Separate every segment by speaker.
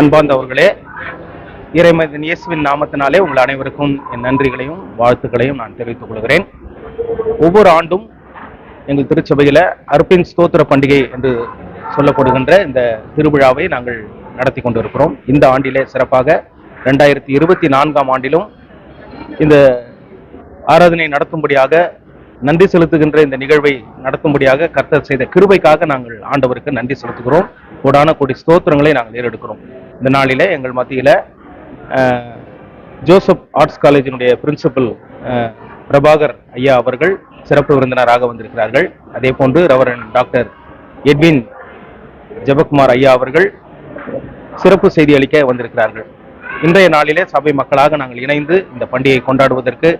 Speaker 1: அன்பார்ந்தவர்களே இறைமதன் இயேசுவின் நாமத்தினாலே உங்கள் அனைவருக்கும் என் நன்றிகளையும் வாழ்த்துக்களையும் நான் தெரிவித்துக் கொள்கிறேன். ஒவ்வொரு ஆண்டும் எங்கள் திருச்சபையில் அர்ப்பின் ஸ்தோத்திர பண்டிகை என்று சொல்லப்படுகின்ற இந்த திருவிழாவை நாங்கள் நடத்தி கொண்டிருக்கிறோம். இந்த ஆண்டிலே சிறப்பாக ரெண்டாயிரத்தி இருபத்தி நான்காம் ஆண்டிலும் இந்த ஆராதனை நடத்தும்படியாக நன்றி செலுத்துகின்ற இந்த நிகழ்வை நடத்தும்படியாக கர்த்தர் செய்த கிருபைக்காக நாங்கள் ஆண்டவருக்கு நன்றி செலுத்துகிறோம். கோடான கோடி ஸ்தோத்திரங்களை நாங்கள் ஏறெடுக்கிறோம். இந்த நாளில் எங்கள் மத்தியில் ஜோசப் ஆர்ட்ஸ் காலேஜினுடைய பிரின்சிபல் பிரபாகர் ஐயா அவர்கள் சிறப்பு விருந்தினராக வந்திருக்கிறார்கள். அதே போன்று ரவரன் டாக்டர் எட்வின் ஜெபக்குமார் ஐயா அவர்கள் சிறப்பு செய்தி அளிக்க வந்திருக்கிறார்கள். இன்றைய நாளிலே சபை மக்களாக நாங்கள் இணைந்து இந்த பண்டிகையை கொண்டாடுவதற்கு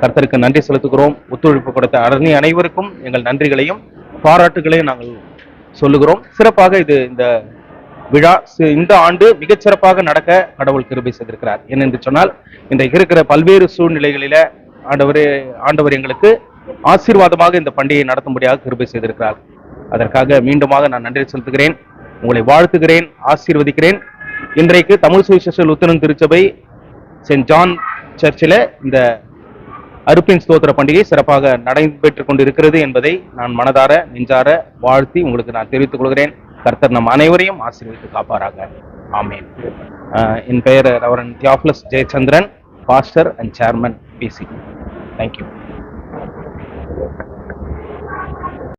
Speaker 1: கர்த்தருக்கு நன்றி செலுத்துகிறோம். ஒத்துழைப்பு கொடுத்த அரணி அனைவருக்கும் எங்கள் நன்றிகளையும் பாராட்டுகளையும் நாங்கள் சொல்லுகிறோம். சிறப்பாக இது இந்த விழா இந்த ஆண்டு மிகச்சிறப்பாக நடக்க கடவுள் கிருபை செய்திருக்கிறார். ஏனென்று சொன்னால் இன்றைக்கு இருக்கிற பல்வேறு சூழ்நிலைகளில ஆண்டவர் ஆண்டவர் எங்களுக்கு ஆசீர்வாதமாக இந்த பண்டிகையை நடத்தும்படியாக கிருபை செய்திருக்கிறார். அதற்காக மீண்டுமாக நான் நன்றி செலுத்துகிறேன். உங்களை வாழ்த்துகிறேன் ஆசீர்வதிக்கிறேன். இன்றைக்கு தமிழ் சுவிசேஷ லுத்தரன் திருச்சபை சென்ட் ஜான் சர்ச்சில் இந்த அருப்பின் ஸ்தோத்திர பண்டிகை சிறப்பாக நடைபெற்றுக் கொண்டிருக்கிறது என்பதை நான் மனதார நெஞ்சார வாழ்த்தி உங்களுக்கு நான் தெரிவித்துக் கொள்கிறேன். கர்த்தர் நம் அனைவரையும் ஆசீர்வித்து காப்பாராக. ஆமேன். என் பெயர் reverend Theophilus Jayachandran pastor and chairman PC thank you